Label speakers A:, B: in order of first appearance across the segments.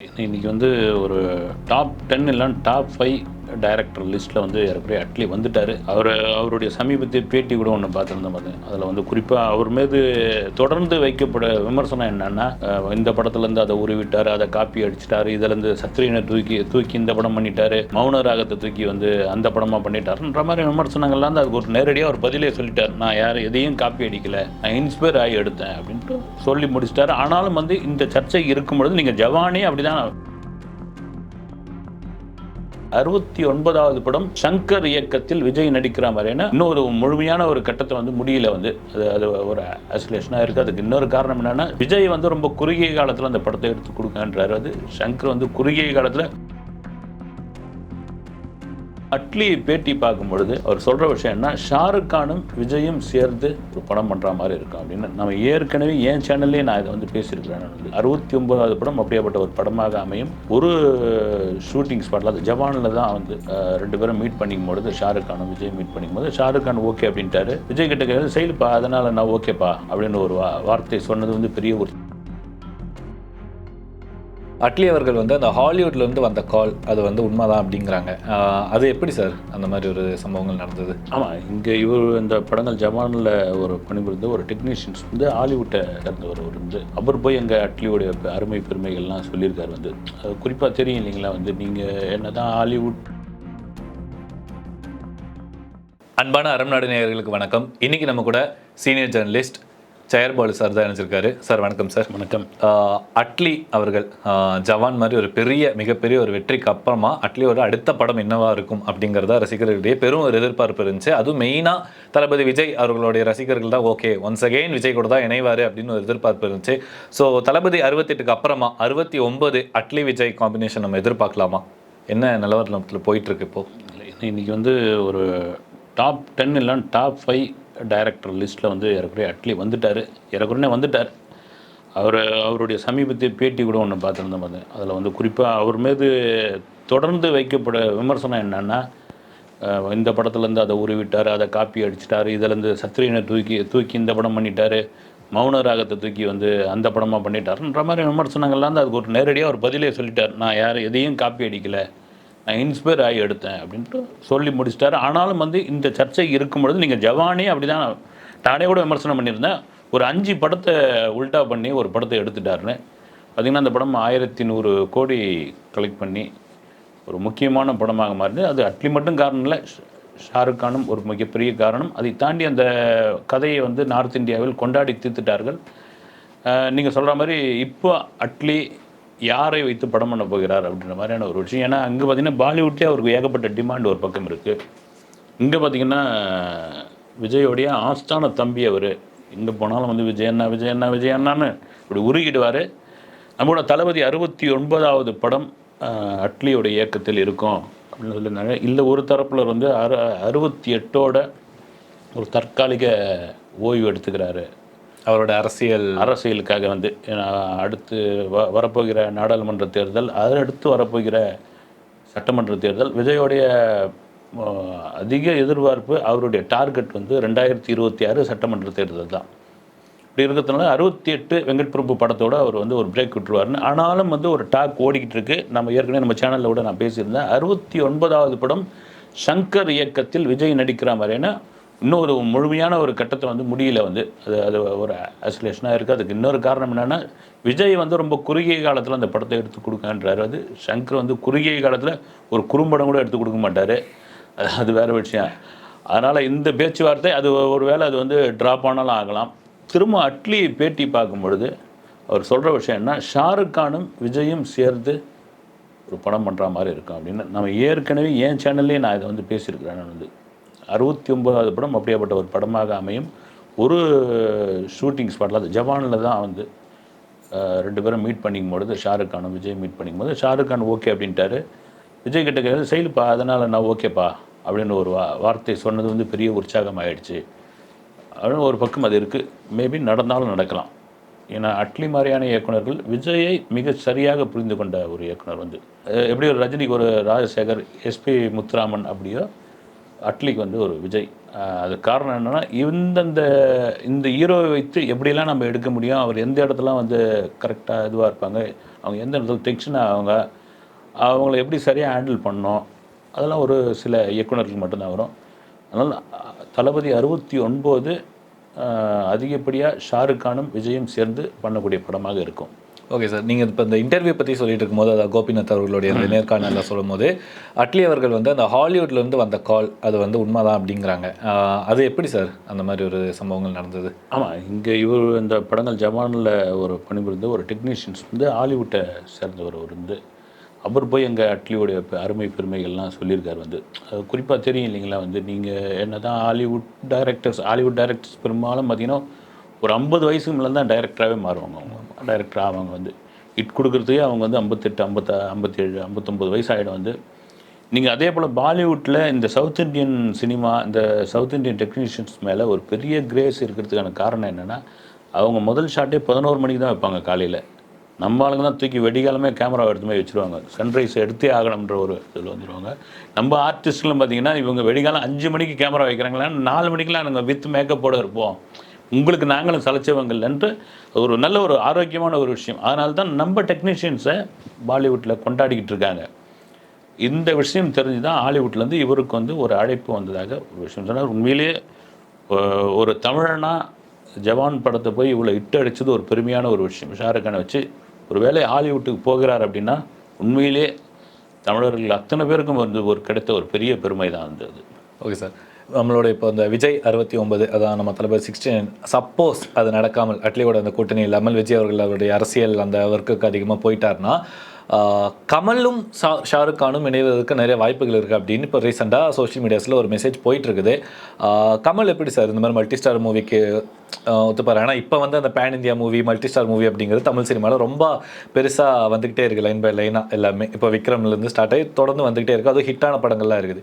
A: இன்னைக்கு வந்து ஒரு டாப் டென் இல்லைன்னா டாப் ஃபைவ் டைரக்டர் லிஸ்ட்டில் வந்து ஏறக்குறைய அட்லி வந்துட்டார். அவர் அவருடைய சமீபத்திய பேட்டி கூட ஒன்று பார்த்துருந்தேன் பார்த்தேன் அதில் வந்து குறிப்பாக அவர் மீது தொடர்ந்து வைக்கப்பட விமர்சனம் என்னென்னா இந்த படத்துலேருந்து அதை உருவிட்டார் அதை காப்பி அடிச்சிட்டாரு இதுலேருந்து சத்ரியனை தூக்கி தூக்கி இந்த படம் பண்ணிட்டாரு மௌன ராகத்தை தூக்கி வந்து அந்த படமாக பண்ணிட்டாருன்ற மாதிரி விமர்சனங்கள்லாம் வந்து அதுக்கு ஒரு நேரடியாக ஒரு பதிலே சொல்லிட்டார். நான் யார் எதையும் காப்பி அடிக்கல நான் இன்ஸ்பயர் ஆகி எடுத்தேன் அப்படின்ட்டு சொல்லி முடிச்சிட்டாரு. ஆனாலும் வந்து இந்த சர்ச்சை இருக்கும் பொழுது நீங்கள் ஜவானே அப்படிதான் அறுபத்தி ஒன்பதாவது படம் சங்கர் இயக்கத்தில் விஜய் நடிக்கிற மாதிரியான இன்னொரு முழுமையான ஒரு கட்டத்தை வந்து முடியல வந்து. அது அது ஒரு அசிலேஷனாக இருக்குது அதுக்கு இன்னொரு காரணம் என்னென்னா விஜய் வந்து ரொம்ப குறுகிய காலத்தில் அந்த படத்தை எடுத்து கொடுங்கன்றாரு. அது சங்கர் வந்து குறுகிய காலத்தில் அட்லி பேட்டி பார்க்கும் பொழுது அவர் சொல்கிற விஷயம் என்ன? ஷாருக் கானும் விஜயும் சேர்ந்து ஒரு படம் பண்ணுற மாதிரி இருக்கும் அப்படின்னு. நம்ம ஏற்கனவே என் சேனல்லே நான் இதை வந்து பேசியிருக்கிறேன் அறுபத்தி ஒன்பதாவது படம் அப்படியேப்பட்ட ஒரு படமாக அமையும். ஒரு ஷூட்டிங் ஸ்பாட்ல அது ஜவானில் தான் வந்து ரெண்டு பேரும் மீட் பண்ணிக்கும் பொழுது ஷாருக் கானும் விஜய் மீட் பண்ணிக்கும் போது ஷாருக் கான் ஓகே அப்படின்ட்டாரு. விஜய் கிட்ட கேட்குறது செயல்பா அதனால் நான் ஓகேப்பா அப்படின்னு ஒரு வா- வார்த்தை சொன்னது வந்து பெரிய ஒரு
B: அட்லி அவர்கள் வந்து அந்த ஹாலிவுட்ல இருந்து வந்த கால் அது வந்து உண்மைதான் அப்படிங்கிறாங்க. அது எப்படி சார் அந்த மாதிரி ஒரு சம்பவங்கள் நடந்தது?
A: ஆமாம் இங்கே இவர் இந்த படங்கள் ஜவானில் ஒரு பணிபுரிந்த ஒரு டெக்னீஷியன்ஸ் வந்து ஹாலிவுட்டை சேர்ந்தவர் அவர் வந்து. அவர் போய் எங்கள் அட்லியோடைய அருமை பெருமைகள்லாம் சொல்லியிருக்காரு வந்து. குறிப்பாக தெரியும் இல்லைங்களா வந்து நீங்கள் என்ன தான் ஹாலிவுட்
B: அன்பான அறம்நாடு நேயர்களுக்கு வணக்கம். இன்னைக்கு நம்ம கூட சீனியர் ஜெர்னலிஸ்ட் ஜெயர்பாலு சார் தான் நினைச்சிருக்காரு சார் வணக்கம் சார்.
A: வணக்கம்.
B: அட்லி அவர்கள் ஜவான் மாதிரி ஒரு பெரிய மிகப்பெரிய ஒரு வெற்றிக்கு அப்புறமா அட்லியோட அடுத்த படம் என்னவா இருக்கும் அப்படிங்கிறத ரசிகர்களிடையே பெரும் ஒரு எதிர்பார்ப்பு இருந்துச்சு. அதுவும் மெயினாக தளபதி விஜய் அவர்களுடைய ரசிகர்கள் தான் ஓகே. ஒன்ஸ் அகெயின் விஜய் கூட தான் இணைவார் அப்படின்னு ஒரு எதிர்பார்ப்பு இருந்துச்சு. ஸோ தளபதி அறுபத்தெட்டுக்கு அப்புறமா அறுபத்தி ஒன்பது அட்லி விஜய் காம்பினேஷன் நம்ம எதிர்பார்க்கலாமா? என்ன நிலவரத்தில் போயிட்டு இருக்கு இப்போ?
A: இன்னைக்கு வந்து ஒரு டாப் டென் இல்லை டாப் ஃபைவ் டைரக்டர் லிஸ்ட்டில் வந்து ஏறக்குறைய அட்லி வந்துட்டார். ஏறக்குறைய வந்துட்டார். அவர் அவருடைய சமீபத்திய பேட்டி கூட ஒன்று பார்த்துருந்தேன் பார்த்தேன் அதில் வந்து குறிப்பாக அவர் மீது தொடர்ந்து வைக்கப்பட விமர்சனம் என்னென்னா இந்த படத்துலேருந்து அதை உருவிட்டார் அதை காப்பி அடிச்சிட்டார் இதுலேருந்து சத்திரியனை தூக்கி தூக்கி இந்த படம் பண்ணிட்டார் மௌன ராகத்தை தூக்கி வந்து அந்த படமாக பண்ணிட்டாருன்ற மாதிரி விமர்சனங்கள்லாம் வந்து அதுக்கு ஒரு நேரடியாக ஒரு பதிலே சொல்லிட்டார். நான் யார் எதையும் காப்பி அடிக்கலை. நான் இன்ஸ்பயர் ஆகி எடுத்தேன் அப்படின்ட்டு சொல்லி முடிச்சிட்டாரு. ஆனாலும் வந்து இந்த சர்ச்சை இருக்கும் பொழுது நீங்கள் ஜவானே அப்படி தான் நானே கூட விமர்சனம் பண்ணியிருந்தேன். ஒரு அஞ்சு படத்தை உல்டா பண்ணி ஒரு படத்தை எடுத்துட்டாருன்னு. பார்த்திங்கன்னா அந்த படம் ஆயிரத்தி நூறு கோடி கலெக்ட் பண்ணி ஒரு முக்கியமான படமாக மாறினது. அது அட்லி மட்டும் காரணம் இல்லை ஷாருக்கானும் ஷாருக் கானும் ஒரு மிகப்பெரிய காரணம். அதை தாண்டி அந்த கதையை வந்து நார்த் இந்தியாவில் கொண்டாடி தீர்த்துட்டார்கள். நீங்கள் சொல்கிற மாதிரி இப்போ அட்லி யாரை வைத்து படம் பண்ண போகிறார் அப்படின்ற மாதிரியான ஒரு விஷயம். ஏன்னா அங்கே பார்த்தீங்கன்னா பாலிவுட்லேயே அவருக்கு ஏகப்பட்ட டிமாண்ட் ஒரு பக்கம் இருக்குது இங்கே பார்த்தீங்கன்னா விஜயோடைய ஆஸ்தான தம்பி அவர். எங்கே போனாலும் வந்து விஜய் விஜயண்ணா விஜய் விஜய் அண்ணான்னு இப்படி உருகிடுவார். நம்மளோட தளபதி அறுபத்தி ஒன்பதாவது படம் அட்லியோட இயக்கத்தில் இருக்கும் அப்படின்னு சொல்லியிருந்தாங்க. இல்லை ஒரு தரப்பில் வந்து அறு அறுபத்தி எட்டோட ஒரு தற்காலிக ஓய்வு எடுத்துக்கிறாரு.
B: அவரோட அரசியல்
A: அரசியலுக்காக வந்து அடுத்து வ வரப்போகிற நாடாளுமன்ற தேர்தல் அதை அடுத்து வரப்போகிற சட்டமன்ற தேர்தல் விஜயோடைய அதிக எதிர்பார்ப்பு அவருடைய டார்கெட் வந்து ரெண்டாயிரத்தி இருபத்தி ஆறு சட்டமன்ற தேர்தல் தான். இப்படி இருக்கிறதுனால அறுபத்தி எட்டு வெங்கட் பிரபு படத்தோட அவர் வந்து ஒரு பிரேக் விட்டுருவாருன்னு ஆனாலும் வந்து ஒரு டாக் ஓடிக்கிட்டு இருக்கு நம்ம ஏற்கனவே நம்ம சேனலில் கூட நான் பேசியிருந்தேன். அறுபத்தி ஒன்பதாவது படம் சங்கர் இயக்கத்தில் விஜய் நடிக்கிற இன்னும் இன்னொரு முழுமையான ஒரு கட்டத்தை வந்து முடியல வந்து. அது அது ஒரு அசிலேஷனாக இருக்குது அதுக்கு இன்னொரு காரணம் என்னென்னா விஜய் வந்து ரொம்ப குறுகிய காலத்தில் அந்த படத்தை எடுத்து கொடுக்கன்றார் அது சங்கர் வந்து குறுகிய காலத்தில் ஒரு குறும்படம் கூட எடுத்து கொடுக்க மாட்டார். அது வேறு விஷயம். அதனால் இந்த பேச்சுவார்த்தை அது ஒரு வேளை அது வந்து ட்ராப் ஆனாலும் ஆகலாம். திரும்ப அட்லி பேட்டி பார்க்கும் பொழுது அவர் சொல்கிற விஷயம் என்ன ஷாருக் கானும் விஜயும் சேர்ந்து ஒரு படம் பண்ணுற மாதிரி இருக்கும் அப்படின்னு. நம்ம ஏற்கனவே என் சேனல்லே நான் இதை வந்து பேசியிருக்கிறேன் நான் வந்து. அறுபத்தி ஒன்பதாவது படம் அப்படியாப்பட்ட ஒரு படமாக அமையும். ஒரு ஷூட்டிங் ஸ்பாட்டில் அது ஜவானில் தான் வந்து ரெண்டு பேரும் மீட் பண்ணிக்கும் பொழுது ஷாருக் கானும் விஜய் மீட் பண்ணிக்கும் போது ஷாருக் கான் ஓகே அப்படின்ட்டாரு. விஜய் கிட்ட கேட்குறது செயல்ப்பா அதனால் நான் ஓகேப்பா அப்படின்னு ஒரு வா வார்த்தை சொன்னது வந்து பெரிய உற்சாகம் ஆயிடுச்சு அப்படின்னு ஒரு பக்கம் அது இருக்குது மேபி நடந்தாலும் நடக்கலாம். ஏன்னா அட்லி மாதிரியான இயக்குனர்கள் விஜயை மிக சரியாக புரிந்து கொண்ட ஒரு இயக்குனர் வந்து. எப்படி ஒரு ரஜினிக்கு ஒரு ராஜசேகர் எஸ்பி முத்துராமன் அப்படியோ அட்லிக்கு வந்து ஒரு விஜய். அது காரணம் என்னென்னா இந்தந்த இந்த ஹீரோவை வைத்து எப்படியெல்லாம் நம்ம எடுக்க முடியும் அவர் எந்த இடத்துலாம் வந்து கரெக்டாக இதுவாக இருப்பாங்க அவங்க எந்த இடத்துல டென்ஷன் ஆவாங்க அவங்கள எப்படி சரியாக ஹேண்டில் பண்ணோம் அதெல்லாம் ஒரு சில இயக்குநர்களுக்கு மட்டும்தான் வரும். அதனால் தளபதி அறுபத்தி ஒன்பது அதிகப்படியாக ஷாருக் கானும் விஜயும் சேர்ந்து பண்ணக்கூடிய படமாக இருக்கும்.
B: ஓகே சார் நீங்கள் இப்போ இந்த இன்டர்வியூ பற்றி சொல்லிட்டு இருக்கும்போது அதாவது கோபிநாத் அவர்களுடைய அந்த நேர்காணலில் சொல்லும்போது அட்லி அவர்கள் வந்து அந்த ஹாலிவுட்ல இருந்து வந்த கால் அது வந்து உண்மைதான் அப்படிங்கிறாங்க. அது எப்படி சார் அந்த மாதிரி ஒரு சம்பவங்கள் நடந்தது.
A: ஆமாம் இங்கே இவர் இந்த படங்கள் ஜவானில் ஒரு பணிபுரிந்து ஒரு டெக்னீஷியன்ஸ் வந்து ஹாலிவுட்டை சேர்ந்தவர் அவர் வந்து. அவர் போய் எங்கள் அட்லியோடைய அருமை பெருமைகள்லாம் சொல்லியிருக்காரு வந்து. குறிப்பாக தெரியும் இல்லைங்களா வந்து நீங்கள் என்ன தான் ஹாலிவுட் டைரக்டர்ஸ் ஹாலிவுட் டைரக்டர்ஸ் பெரும்பாலும் பார்த்தீங்கன்னா ஒரு ஐம்பது வயசுக்கு மேலே தான் டைரக்டராகவே மாறுவாங்க அவங்க. டைரக்டராக அவங்க வந்து. இட் கொடுக்குறதுக்கே அவங்க வந்து ஐம்பத்தெட்டு ஐம்பத்தா ஐம்பத்தேழு ஐம்பத்தொம்பது வயசு ஆகிடும் வந்து. நீங்கள் அதே போல் பாலிவுட்டில் இந்த சவுத் இந்தியன் சினிமா இந்த சவுத் இந்தியன் டெக்னீஷியன்ஸ் மேலே ஒரு பெரிய கிரேஸ் இருக்கிறதுக்கான காரணம் என்னென்னா அவங்க முதல் ஷாட்டே பதினோரு மணிக்கு தான் வைப்பாங்க காலையில். நம்ம ஆளுங்க தான் தூக்கி வெடிகாலமே கேமரா எடுத்து போய் வச்சுருவாங்க. சன்ரைஸ் எடுத்தே ஆகணுன்ற ஒரு இதில் வந்துடுவாங்க நம்ம ஆர்டிஸ்ட்லாம் பார்த்தீங்கன்னா இவங்க வெடிகாலம் அஞ்சு மணிக்கு கேமரா வைக்கிறாங்களா நாலு மணிக்கெலாம் நாங்கள் வித் மேக்கப்போடு இருப்போம். உங்களுக்கு நாங்களும் சலைச்சவங்கள் என்று ஒரு நல்ல ஒரு ஆரோக்கியமான ஒரு விஷயம். அதனால தான் நம்ம டெக்னீஷியன்ஸை பாலிவுட்டில் கொண்டாடிக்கிட்டு இருக்காங்க. இந்த விஷயம் தெரிஞ்சு தான் ஹாலிவுட்லேருந்து இவருக்கு வந்து ஒரு அழைப்பு வந்ததாக ஒரு விஷயம் சொன்னார். உண்மையிலேயே ஒரு தமிழனாக ஜவான் படத்தை போய் இவ்வளோ இட்டு அடிச்சது ஒரு பெருமையான ஒரு விஷயம். ஷாருக்கானை வச்சு ஒரு வேளை ஹாலிவுட்டுக்கு போகிறார் அப்படின்னா உண்மையிலே தமிழர்கள் அத்தனை பேருக்கும் வந்து ஒரு கிடைத்த ஒரு பெரிய பெருமை தான் வந்தது
B: ஓகே சார். நம்மளோட இப்போ இந்த விஜய் அறுபத்தி ஒன்பது அதான் நம்ம தளபதி சிக்ஸ்டீன் சப்போஸ் அது நடக்காமல் அட்லியோட அந்த கூட்டணி இல்லாமல் விஜய் அவர்கள் அவருடைய அரசியல் அந்த ஒர்க்குக்கு அதிகமாக போயிட்டாருன்னா கமலும் ஷா ஷாருக் கானும் இணைவதற்கு நிறைய வாய்ப்புகள் இருக்குது அப்படின்னு இப்போ ரீசெண்டாக சோஷியல் மீடியாஸில் ஒரு மெசேஜ் போயிட்டு இருக்குது கமல் எப்படி சார் இந்த மாதிரி மல்டி ஸ்டார் மூவிக்கு ஒத்துப்பாரு ஆனால் இப்போ வந்து அந்த pan India movie multi star movie அப்படிங்கிறது தமிழ் சினிமாவில் ரொம்ப பெருசாக வந்துக்கிட்டே இருக்குது லைன் பை லைனாக எல்லாமே. இப்போ விக்ரம்லேருந்து ஸ்டார்ட் ஆகி தொடர்ந்து வந்துக்கிட்டே இருக்குது அதுவும் ஹிட்டான படங்கள்லாம் இருக்குது.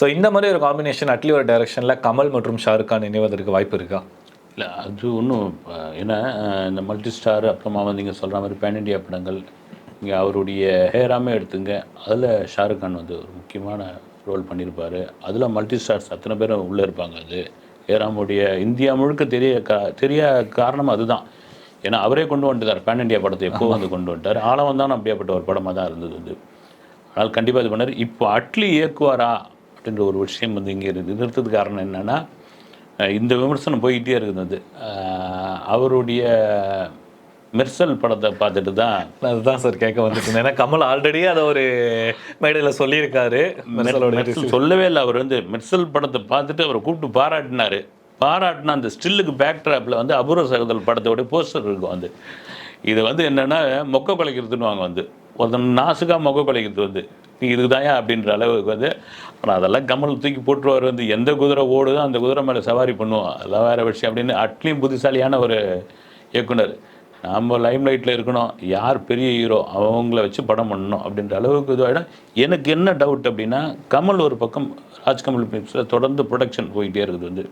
B: ஸோ இந்த மாதிரி ஒரு காம்பினேஷன் அட்லி ஒரு டைரக்ஷனில் கமல் மற்றும் ஷாருக் கான் இணைவதற்கு வாய்ப்பு இருக்கா?
A: இல்லை அது ஒன்றும் ஏன்னா இந்த மல்டி ஸ்டார் அப்புறமா வந்து நீங்கள் சொல்கிற மாதிரி பேன் இண்டியா படங்கள் இங்கே அவருடைய ஹேராமே எடுத்துங்க. அதில் ஷாருக் கான் வந்து ஒரு முக்கியமான ரோல் பண்ணியிருப்பார் அதில் மல்டி ஸ்டார்ஸ் அத்தனை பேரும் உள்ளே இருப்பாங்க அது. ஹேராமுடைய இந்தியா முழுக்க தெரிய கா தெரிய காரணம் அதுதான். ஏன்னா அவரே கொண்டு வந்துட்டார். பேன் இண்டியா படத்தை எப்போ வந்து கொண்டு வந்துட்டார்? ஆழம் தான் அப்படியாப்பட்ட ஒரு படமாக தான் இருந்தது வந்து ஆனால் கண்டிப்பாக இது பண்ணார். இப்போ அட்லி இயக்குவாரா அப்படின்ற ஒரு விஷயம் வந்து இங்கே இருக்கு காரணம் என்னென்னா இந்த விமர்சனம் போய்கிட்டே இருக்குது அது. அவருடைய மெர்சல் படத்தை பார்த்துட்டு தான்
B: அதுதான் சார் கேட்க வந்துட்டு ஏன்னா கமல் ஆல்ரெடி அதை ஒரு மேடையில் சொல்லியிருக்காரு.
A: சொல்லவே இல்லை அவர் வந்து மெர்சல் படத்தை பார்த்துட்டு அவரை கூப்பிட்டு பாராட்டினாரு. பாராட்டினா அந்த ஸ்டில்லுக்கு பேக் ட்ராப்பில் வந்து அபூர்வ சகோதரர் படத்தோட போஸ்டர் இருக்கும் வந்து இது வந்து என்னென்னா மொக்க குலைக்கிறதுன்னு வாங்க வந்து. ஒருத்தன் நாசுக்காக மொக்க குலைக்கிறது வந்து. நீ இதுதாயா அப்படின்ற அளவுக்கு வந்து ஆனால் அதெல்லாம் கமல் தூக்கி போட்டுருவார் வந்து. எந்த குதிரை ஓடுதோ அந்த குதிரை மேலே சவாரி பண்ணுவோம் அதெல்லாம் வேறு விஷயம் அப்படின்னு அட்லியும் புத்திசாலியான ஒரு இயக்குனர். நம்ம லைம் லைட்டில் இருக்கணும். யார் பெரிய ஹீரோ அவங்கள வச்சு படம் பண்ணணும் அப்படின்ற அளவுக்கு இதுவாகிடும் எனக்கு என்ன டவுட் அப்படின்னா கமல் ஒரு பக்கம் ராஜ்கமல் பிலிம்ஸில் தொடர்ந்து ப்ரொடக்ஷன் போயிட்டே இருக்குது வந்து.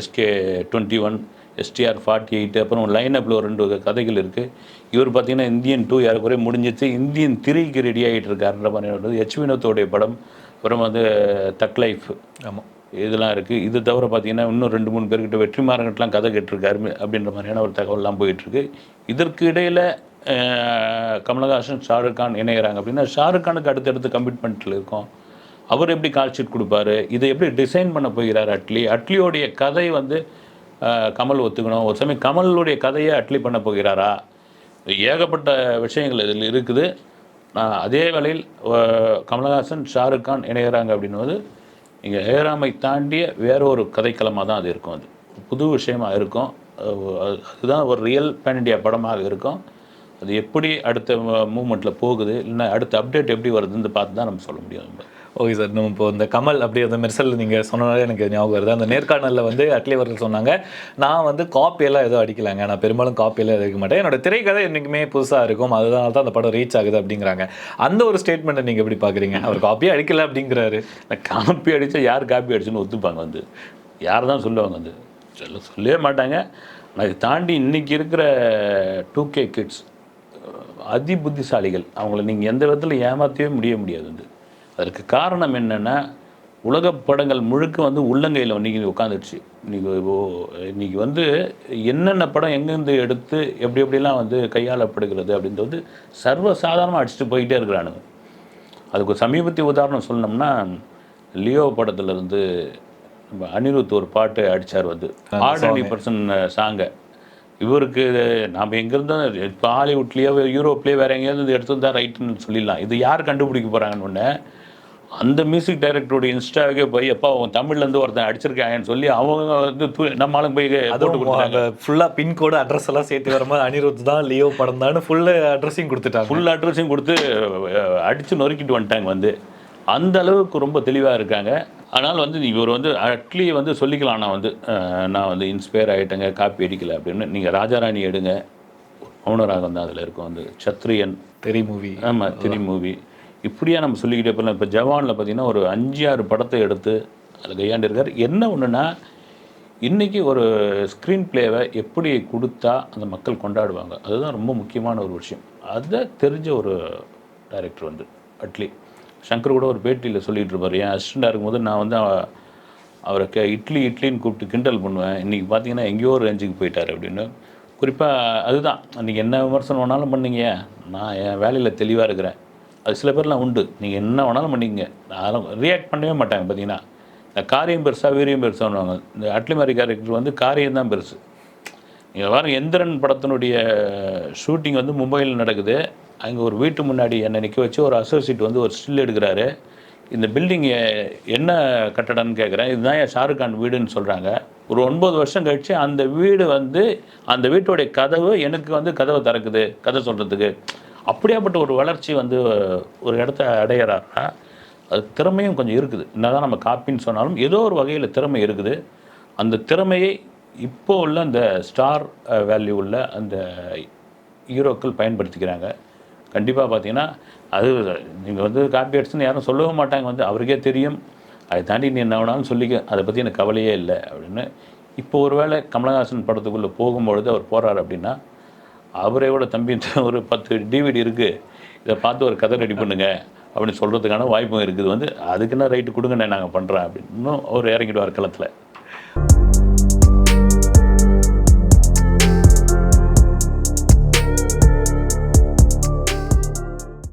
A: SK twenty one STR forty eight அப்புறம் லைனப்பில் ஒரு ரெண்டு கதைகள் இருக்குது இவர் பார்த்தீங்கன்னா இந்தியன் டூ ஏறக்குறைய முடிஞ்சிச்சு. இந்தியன் திரைக்கு ரெடி ஆகிட்டு இருக்காருன்ற மாதிரி ஹெச் வினோத்தோடைய படம் அப்புறம் வந்து தக் லைஃப்
B: ஆமாம்
A: இதெல்லாம் இருக்குது இது தவிர பார்த்தீங்கன்னா இன்னும் ரெண்டு மூணு பேர்கிட்ட வெற்றிமாறன்கிட்டலாம் கதை கேட்டிருக்காரு அப்படின்ற மாதிரியான ஒரு தகவல்லாம் போயிட்டுருக்கு. இதற்கு இடையில் கமலஹாசன் ஷாருக் கான் இணையிறாங்க. அப்படின்னா ஷாருக் கானுக்கு அடுத்தடுத்து கமிட்மெண்ட்டில் இருக்கும். அவர் எப்படி கால்ஷீட் கொடுப்பாரு? இதை எப்படி டிசைன் பண்ண போகிறார் அட்லி? அட்லியோடைய கதை வந்து கமல் ஒத்துக்கணும். ஒரு சமயம் கமலுடைய கதையை அட்லி பண்ண போகிறாரா? ஏகப்பட்ட விஷயங்கள் இதில் இருக்குது. நான் அதே வேளையில் கமலஹாசன் ஷாருக் கான் இணையிறாங்க அப்படின்னுவது இங்கே ஏறாமை தாண்டிய வேற ஒரு கதைக்களமாக தான் அது இருக்கும் அது. புது விஷயமாக இருக்கும். அதுதான் ஒரு ரியல் பேன் இண்டியா படமாக இருக்கும். அது எப்படி அடுத்த மூமெண்ட்டில் போகுது இல்லைன்னா அடுத்த அப்டேட் எப்படி வருதுன்னு பார்த்து தான் நம்ம சொல்ல முடியும். நம்ம.
B: ஓகே சார் நம்ம இப்போ இந்த கமல் அப்படி அந்த மெர்சல் நீங்கள் சொன்னாலே எனக்கு ஞாபகம் வருது. அந்த நேர்காணலில் வந்து அட்லி அவர்கள் சொன்னாங்க நான் வந்து காப்பியெல்லாம் எதுவும் அடிக்கலாங்க. நான் பெரும்பாலும் காப்பியெல்லாம் எடுக்க மாட்டேன். என்னோட திரைக்கதை என்றைக்குமே புதுசாக இருக்கும். அதனால தான் அந்த படம் ரீச் ஆகுது அப்படிங்கிறாங்க. அந்த ஒரு ஸ்டேட்மெண்ட்டை நீங்கள் எப்படி பார்க்குறீங்க? அவர் காப்பியே அடிக்கல அப்படிங்கிறாரு.
A: நான் காப்பி அடித்தா யார் காப்பி அடிச்சுன்னு ஒத்துப்பாங்க வந்து. யார் தான் சொல்லுவாங்க வந்து. சொல்ல சொல்லவே மாட்டாங்க. ஆனால் இதை தாண்டி இன்றைக்கி இருக்கிற டூ கே கிட்ஸ் அதி புத்திசாலிகள் அவங்கள நீங்கள் எந்த விதத்தில் ஏமாற்றவே முடிய முடியாது வந்து. அதற்கு காரணம் என்னென்னா உலக படங்கள் முழுக்க வந்து உள்ளங்கையில் இன்னைக்கு உட்காந்துடுச்சு இன்னைக்கு ஓ இன்னைக்கு வந்து என்னென்ன படம் எங்கேருந்து எடுத்து எப்படி எப்படிலாம் வந்து கையாளப்படுகிறது அப்படின்றது வந்து சர்வசாதாரணமாக அடிச்சுட்டு போயிட்டே இருக்கிறானுங்க. அதுக்கு ஒரு சமீபத்திய உதாரணம் சொல்லணும்னா லியோ படத்துல இருந்து நம்ம அனிருத் ஒரு பாட்டு அடிச்சார் வந்து. ஆர்டனி பர்சன் சாங்கை இவருக்கு நாம் எங்கேருந்தோம் இப்போ ஹாலிவுட்லேயோ யூரோப்லேயோ வேறு எங்கேயாவது எடுத்து வந்தால் ரைட்டுன்னு சொல்லிடலாம். இது யார் கண்டுபிடிக்க போகிறாங்கன்னு அந்த மியூசிக் டைரக்டரோட இன்ஸ்டாவுக்கே போய் எப்போ அவன் தமிழ்லேருந்து ஒருத்தன் அடிச்சிருக்காங்கன்னு சொல்லி அவங்க வந்து நம்ம ஆளுங்க போய் போட்டு கொடுத்தாங்க
B: ஃபுல்லாக பின்கோடு அட்ரஸ் எல்லாம் சேர்த்து வரும்போது அனிருத் தான் லியோ படம் தான் ஃபுல்லு அட்ரஸையும் கொடுத்துட்டாங்க.
A: ஃபுல் அட்ரஸையும் கொடுத்து அடிச்சு நொறுக்கிட்டு வந்துட்டாங்க வந்து. அந்த அளவுக்கு ரொம்ப தெளிவாக இருக்காங்க. ஆனால் வந்து இவர் வந்து அட்லி வந்து சொல்லிக்கலாம் நான் வந்து நான் வந்து இன்ஸ்பயர் ஆகிட்டேங்க காப்பி அடிக்கல அப்படின்னு. நீங்கள் ராஜாராணி எடுங்க. மௌனராகம் தான் அதில் இருக்கும் வந்து. சத்ரியன்.
B: தெரி மூவி
A: ஆமாம் திரி மூவி இப்படியா நம்ம சொல்லிக்கிட்டே போகலாம் இப்போ ஜவானில் பார்த்தீங்கன்னா ஒரு அஞ்சு ஆறு படத்தை எடுத்து அதில் கையாண்டிருக்கார். என்ன ஒன்றுனா இன்றைக்கி ஒரு ஸ்க்ரீன் பிளேவை எப்படி கொடுத்தா அந்த மக்கள் கொண்டாடுவாங்க? அதுதான் ரொம்ப முக்கியமான ஒரு விஷயம். அதை தெரிஞ்ச ஒரு டைரக்டர் வந்து அட்லி சங்கர் கூட ஒரு பேட்டியில் சொல்லிகிட்டு இருப்பார். என் அசிஸ்டண்டாக இருக்கும்போது நான் வந்து அவரை க இட்லி இட்லின்னு கூப்பிட்டு கிண்டல் பண்ணுவேன். இன்றைக்கி பார்த்தீங்கன்னா எங்கேயோ ஒரு ரேஞ்சுக்கு போயிட்டார் அப்படின்னு. குறிப்பாக அதுதான். அன்றைக்கி என்ன விமர்சனம் வேணாலும் பண்ணீங்க. நான் என் வேலையில் தெளிவாக இருக்கிறேன். அது சில பேர்லாம் உண்டு. நீங்கள் என்ன வேணாலும் பண்ணிக்கங்க. அதெல்லாம் ரியாக்ட் பண்ணவே மாட்டாங்க பார்த்தீங்கன்னா. இந்த காரியம் பெருசாக வீரியம் பெருசான்னுவாங்க. இந்த அட்லிமாரி கேரக்டர் வந்து காரியம் தான் பெருசு. நீங்கள் வாரம் எந்திரன் படத்தினுடைய ஷூட்டிங் வந்து மும்பையில் நடக்குது. அங்கே ஒரு வீட்டு முன்னாடி என்னை நிற்க வச்சு ஒரு அசோசியேட் வந்து ஒரு ஸ்டில் எடுக்கிறாரு. இந்த பில்டிங் என்ன கட்டடம்னு கேட்குறேன் இதுதான் என் ஷாருக் கான் வீடுன்னு சொல்கிறாங்க ஒரு ஒன்பது வருஷம் கழித்து அந்த வீடு வந்து அந்த வீட்டுடைய கதவு எனக்கு வந்து கதவை திறக்குது. கதை சொல்கிறதுக்கு அப்படியாப்பட்ட ஒரு வளர்ச்சி வந்து ஒரு இடத்த அடையிறாருன்னா அது திறமையும் கொஞ்சம் இருக்குது. என்னதான் நம்ம காப்பின்னு சொன்னாலும் ஏதோ ஒரு வகையில் திறமை இருக்குது. அந்த திறமையை இப்போ உள்ள அந்த ஸ்டார் வேல்யூ உள்ள அந்த ஹீரோக்கள் பயன்படுத்திக்கிறாங்க. கண்டிப்பாக பார்த்தீங்கன்னா அது நீங்கள் வந்து காப்பி அடிச்சுன்னு யாரும் சொல்லவும் மாட்டாங்க. வந்து அவருக்கே தெரியும். அதை தாண்டி நீ என்ன வேணாலும் சொல்லிக்க. அதை பற்றி எனக்கு கவலையே இல்லை அப்படின்னு. இப்போ ஒருவேளை கமலஹாசன் படத்துக்குள்ளே போகும்பொழுது அவர் போகிறார் அப்படின்னா அவரை விட தம்பி ஒரு பத்து டிவிடி இருக்குது இதை பார்த்து ஒரு கதை ரெடி பண்ணுங்க. அப்படின்னு சொல்கிறதுக்கான வாய்ப்பும் இருக்குது. வந்து அதுக்குன்னா ரைட்டு கொடுங்கண்ணே நாங்கள் பண்ணுறோம் அப்படின்னு. இன்னும் அவர் இறங்கிடுவார் களத்தில்.